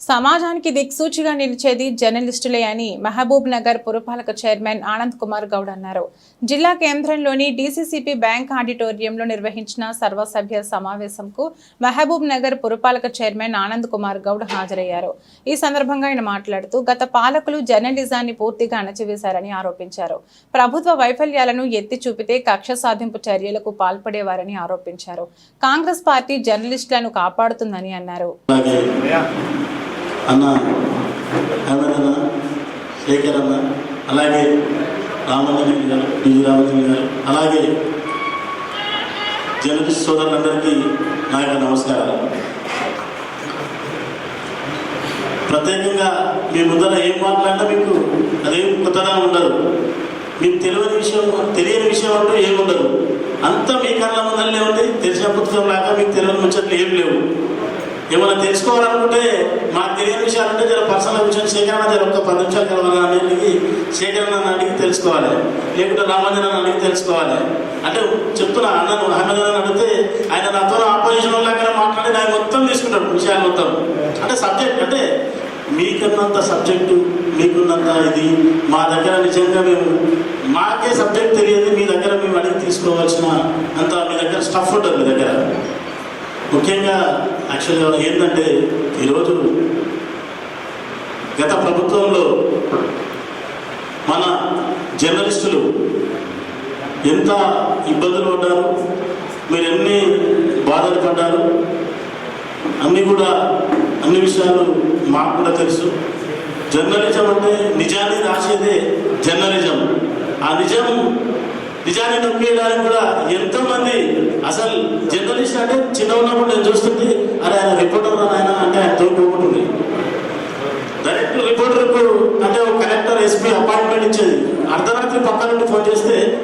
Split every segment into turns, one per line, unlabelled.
సమాజానికి దిక్సూచిగా నిలిచేది జర్నలిస్టులే అని మహబూబ్ నగర్ పురపాలక చైర్మన్ ఆనంద్ కుమార్ గౌడ్ అన్నారు. జిల్లా కేంద్రంలోని డీసీసీపీ బ్యాంక్ ఆడిటోరియంలో నిర్వహించిన సర్వసభ్య సమావేశంకు మహబూబ్ నగర్ పురపాలక చైర్మన్ ఆనంద్ కుమార్ గౌడ్ హాజరయ్యారు. ఈ సందర్భంగా ఆయన మాట్లాడుతూ గత పాలకులు జర్నలిజాన్ని పూర్తిగా అణచివేశారని ఆరోపించారు. ప్రభుత్వ వైఫల్యాలను ఎత్తి చూపితే కక్ష సాధింపు చర్యలకు పాల్పడేవారని ఆరోపించారు. కాంగ్రెస్ పార్టీ జర్నలిస్టులను కాపాడుతుందని అన్నారు.
అన్న అహ్మద్ అన్న శేఖర్ అన్న అలాగే రామలింగం గారు పిజి రామలింగం గారు అలాగే జర్నలిస్ట్ సోదరులందరికీ నా యొక్క నమస్కారాలు. ప్రత్యేకంగా మీ ముందర ఏం మాట్లాడినా మీకు అదేం కొత్తగా ఉండదు. మీకు తెలియని విషయం తెలియని విషయం అంటూ ఉండదు అంతా మీ కళ్ళ ముందరనే ఉంది. తెలిసిన పుస్తకం లాగా మీకు తెలియని ముచ్చట్లు ఏం లేవు. ఏమైనా తెలుసుకోవాలనుకుంటే మాకు తెలియని విషయాలు ఉంటే జర పర్సనల్ విషయం సేకరణ జర ఒక పది నిమిషాలు కలవాలని అడిగి సేకరణ అడిగి తెలుసుకోవాలి. లేకుంటే రామంజన్ అడిగి తెలుసుకోవాలి. అంటే చెప్తున్నా అన్నను అహ్మద్ అని అడిగితే ఆయన నాతో ఆపోజిషన్ లాగానే మాట్లాడి ఆయన మొత్తం తీసుకుంటాడు విషయాలు మొత్తం. అంటే సబ్జెక్ట్ అంటే మీకున్నంత సబ్జెక్టు మీకున్నంత ఇది మా దగ్గర నిజంగా మేము మాకే సబ్జెక్ట్ తెలియదు మీ దగ్గర మేము అడిగి తీసుకోవాల్సిన అంత మీ దగ్గర స్టఫ్ ఉంటుంది మీ దగ్గర. ముఖ్యంగా యాక్చువల్గా ఏంటంటే ఈరోజు గత ప్రభుత్వంలో మన జర్నలిస్టులు ఎంత ఇబ్బందులు పడ్డారు మీరు ఎన్ని బాధలు పడ్డారు అన్నీ కూడా అన్ని విషయాలు మాకు కూడా తెలుసు. జర్నలిజం అంటే నిజాన్ని రాసేదే జర్నలిజం. ఆ నిజం నిజాన్ని నొక్కేయడానికి కూడా ఎంతోమంది అసలు జర్నలిస్ట్ అంటే చిన్న ఉన్నప్పుడు నేను చూస్తుంది అరే ఆయన రిపోర్టర్ ఆయన అంటే ఆయన తోడుకోకుంటుంది డైరెక్ట్ రిపోర్టర్కు అంటే ఒక కలెక్టర్ ఎస్పీ అపాయింట్మెంట్ ఇచ్చేది. అర్ధరాత్రి పక్క నుండి ఫోన్ చేస్తే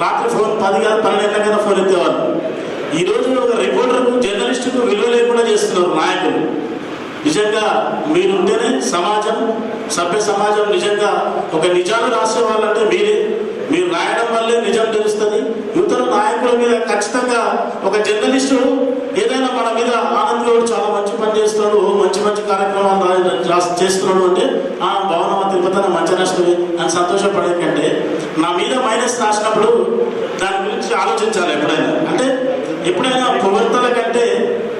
రాత్రి ఫోన్ పది కాదు పన్నెండు ఫోన్ ఎత్తేవారు ఈ రోజు ఒక రిపోర్టర్కు జర్నలిస్టుకు విలువ లేకుండా చేస్తున్నారు నాయకులు. నిజంగా మీరుంటేనే సమాజం సభ్య సమాజం నిజంగా ఒక నిజాలు రాసేవాళ్ళంటే మీరే. మీరు రాయడం వల్లే నిజం తెలుస్తుంది నాయకుల మీద ఖచ్చితంగా ఒక జర్నలిస్టు ఏదైనా మన మీద ఆనంద్ చాలా మంచి పని చేస్తున్నాడు మంచి మంచి కార్యక్రమాలు చేస్తున్నాడు అంటే ఆ భవనం తిరుపతి మంచి నష్టమే అని సంతోషపడే కంటే నా మీద మైనస్ రాసినప్పుడు దాని గురించి ఆలోచించాలి ఎప్పుడైనా. అంటే ఎప్పుడైనా ప్రవర్తన కంటే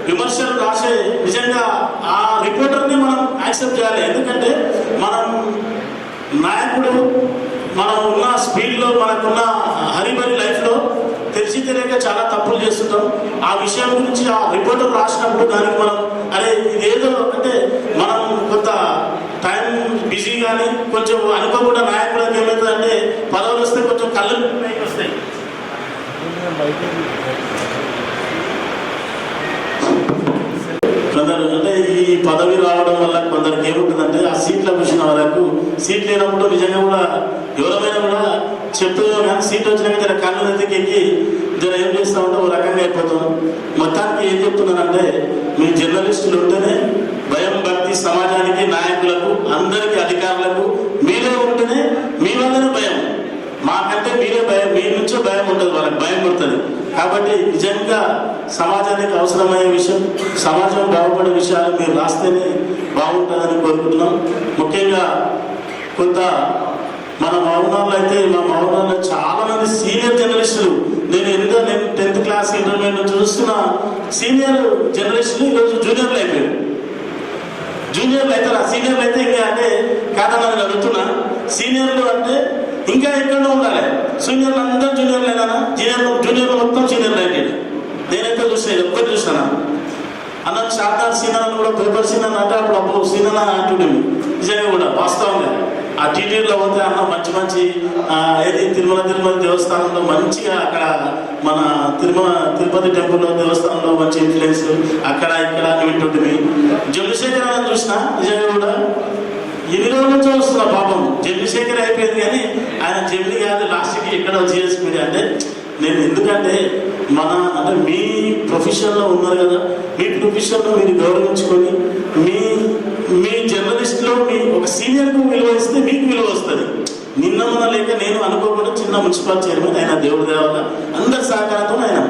విమర్శలు రాసే నిజంగా ఆ రిపోర్టర్ని మనం యాక్సెప్ట్ చేయాలి. ఎందుకంటే మనం నాయకుడు మనం ఉన్న స్పీడ్లో మనకున్న హరిబరి లైఫ్లో తెలిసి తెలియక చాలా తప్పులు చేస్తుంటాం. ఆ విషయం గురించి ఆ రిపోర్టర్ రాసినప్పుడు దానికి మనం అరే ఇదేదో అంటే మనం కొంత టైం బిజీ కానీ కొంచెం అనుకోకుండా నాయకులకు ఏమవుతుందంటే పదవులు వస్తే కొంచెం కళ్ళు వస్తాయి. కొందరు అంటే ఈ పదవి రావడం వల్ల కొందరికి ఏముంటుందంటే ఆ సీట్ల విషయం వాళ్ళకు సీట్ లేనప్పుడు నిజంగా కూడా ఎవరైనా కూడా చెప్తూ కానీ సీట్ వచ్చినాక జర కళ్ళు నెత్తికి ఎక్కి జర ఏం చేస్తామంటే ఓ రకంగా అయిపోతాం. మొత్తానికి ఏం చెప్తున్నానంటే మీ జర్నలిస్టులు ఉంటేనే భయం భక్తి సమాజానికి నాయకులకు అందరికీ అధికారులకు మీరే ఉంటేనే మీ వల్లనే భయం. మాకంటే మీరే భయం మీ నుంచే భయం ఉంటుంది వాళ్ళకి భయం పడుతుంది. కాబట్టి నిజంగా సమాజానికి అవసరమయ్యే విషయం సమాజం బాగుపడే విషయాలు మీరు రాస్తేనే బాగుంటుందని కోరుకుంటున్నాం. ముఖ్యంగా కొంత మన మౌనాల్లో అయితే మా మౌనాల్లో చాలా మంది సీనియర్ జర్నలిస్టులు. నేను ఎందుకు నేను టెన్త్ క్లాస్ ఇంటర్మీడియట్ చూస్తున్నా చూస్తున్న సీనియర్ జర్నలిస్టులు ఈరోజు జూనియర్లు అయిపోయారు. జూనియర్లు అయితే సీనియర్లు అయితే ఇంకా అంటే కాదన్నా నేను అడుగుతున్నా సీనియర్లు అంటే ఇంకా ఎక్కడో ఉండాలి. సీనియర్లు అందరూ జూనియర్లు అయినా జూనియర్ జూనియర్లు మొత్తం సీనియర్లు అయిపోయాడు నేనైతే చూసాను ఒక్కటి చూసాను అన్న శారదా సీనన్ కూడా పేపర్ సీనన్ అంటే అప్పుడు అప్పుడు సీనన్ అంటుండే నిజంగా కూడా వాస్తవంగా. ఆ టీటీలో పోతే అన్న మంచి మంచి ఏది తిరుమల తిరుమల దేవస్థానంలో మంచిగా అక్కడ మన తిరుమల తిరుపతి టెంపుల్లో దేవస్థానంలో మంచి ఇన్ఫ్లుయెన్స్ అక్కడ ఇక్కడ అని వింటుంటుంది జమ్మిశేఖర్ అని చూసిన నిజంగా కూడా? ఎన్ని రోజుల నుంచి వస్తున్న పాపం. జమ్మిశేఖర్ అయిపోయింది కానీ ఆయన జమ్మి కాదు లాస్ట్కి ఎక్కడ జిఎస్ మీడియా అంటే నేను ఎందుకంటే మన అంటే మీ ప్రొఫెషన్లో ఉన్నారు కదా మీ ప్రొఫెషన్లో మీరు గౌరవించుకొని మీ మీ జర్నలిస్ట్లో మీ ఒక సీనియర్కు విలువ ఇస్తే మీకు విలువ వస్తుంది. నిన్న మొన్న లేక నేను అనుకోకుండా చిన్న మున్సిపల్ చైర్మన్ ఆయన దేవుడి దేవత అందరి సహకారంతో ఆయన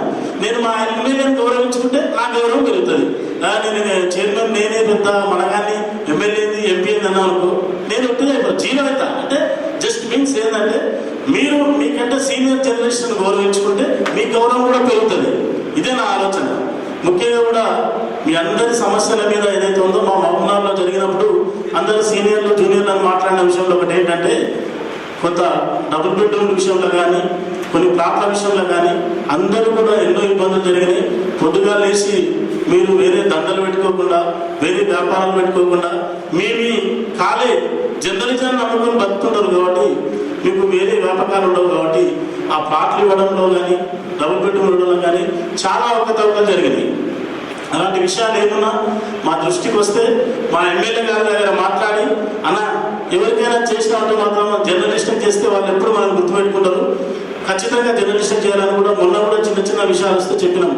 నేను మా ఎమ్మెల్యేని గౌరవించుకుంటే నా గౌరవం పెరుగుతుంది. కానీ నేను చైర్మన్ నేనే పెద్ద మనగాన్ని చెప్పినా అనుకో నేను ఒట్టిగా అయిపోతాను అంటే జస్ట్ మీన్స్ ఏంటంటే మీరు మీకంటే సీనియర్ జనరేషన్ గౌరవించుకుంటే మీ గౌరవం కూడా పెరుగుతుంది. ఇదే నా ఆలోచన. ముఖ్యంగా కూడా మీ అందరి సమస్యల మీద ఏదైతే ఉందో మా మహబూబ్నగర్లో జరిగినప్పుడు అందరు సీనియర్లు జూనియర్లు అని మాట్లాడిన విషయంలో ఒకటి ఏంటంటే కొంత డబుల్ బెడ్రూమ్ విషయంలో కానీ కొన్ని ప్లాట్ల విషయంలో కానీ అందరూ కూడా ఎన్నో ఇబ్బందులు జరిగినాయి. పొద్దుగా లేచి మీరు వేరే దండలు పెట్టుకోకుండా వేరే వ్యాపారాలు పెట్టుకోకుండా మీ మీ ఖాళీ జర్నలిజాన్ని నమ్ముకొని బతుకుంటారు కాబట్టి మీకు వేరే వ్యాపకాలు ఉండవు కాబట్టి ఆ ప్లాట్లు ఇవ్వడంలో కానీ డబుల్ బెడ్రూమ్ ఇవ్వడంలో కానీ చాలా అవకతవకలు జరిగినాయి. అలాంటి విషయాలు ఏమున్నా మా దృష్టికి వస్తే మా ఎమ్మెల్యే గారి దగ్గర మాట్లాడి అన్న ఎవరికైనా చేసినట్టు మాత్రం జర్నలిస్టులు చేస్తే వాళ్ళు ఎప్పుడు మనం గుర్తుపెట్టుకుంటారు. ఖచ్చితంగా జర్నలిస్టులు చేయాలని కూడా మొన్న కూడా చిన్న చిన్న విషయాలు వస్తే చెప్పినాం.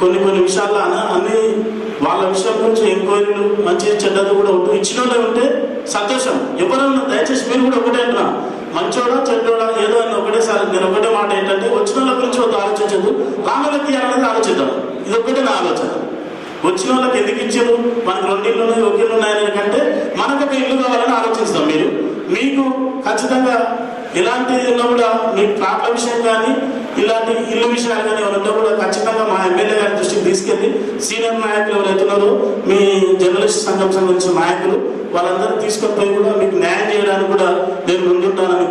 కొన్ని కొన్ని విషయాల్లో అన్న అన్ని వాళ్ళ విషయం గురించి ఎంక్వైరీలు మంచి చెడ్డది కూడా ఉంటూ ఇచ్చిన వాళ్ళే ఉంటే సంతోషం. ఎవరన్నా దయచేసి మీరు కూడా ఒకటే అంటున్నా. మంచోడా చెడ్డోడా ఏదో అని ఒకటేసారి నేను ఒకటే మాట ఏంటంటే వచ్చిన వాళ్ళ గురించి ఒక ఆలోచించదు రాళ్ళకి అనేది ఆలోచిద్దాం. ఇది ఒకటే నా ఆలోచన. వచ్చిన వాళ్ళకి ఎందుకు ఇచ్చారు మనకు రెండు ఇల్లు ఉన్నాయి ఒక ఇల్లు ఉన్నాయని కంటే మనకు ఒక ఇల్లు కావాలని ఆలోచిస్తాం మీరు. మీకు ఖచ్చితంగా ఇలాంటి ఉన్నా కూడా మీ ప్లాట్ల విషయం కానీ ఇలాంటి ఇల్లు విషయాలు కానీ ఎవరున్నా కూడా ఖచ్చితంగా మా ఎమ్మెల్యే గారి దృష్టికి తీసుకెళ్ళి సీనియర్ నాయకులు ఎవరైతే ఉన్నారో మీ జర్నలిస్ట్ సంఘం సంబంధించిన నాయకులు వాళ్ళందరూ తీసుకొని పోయి కూడా మీకు న్యాయం చేయడానికి కూడా నేను ముందుంటానని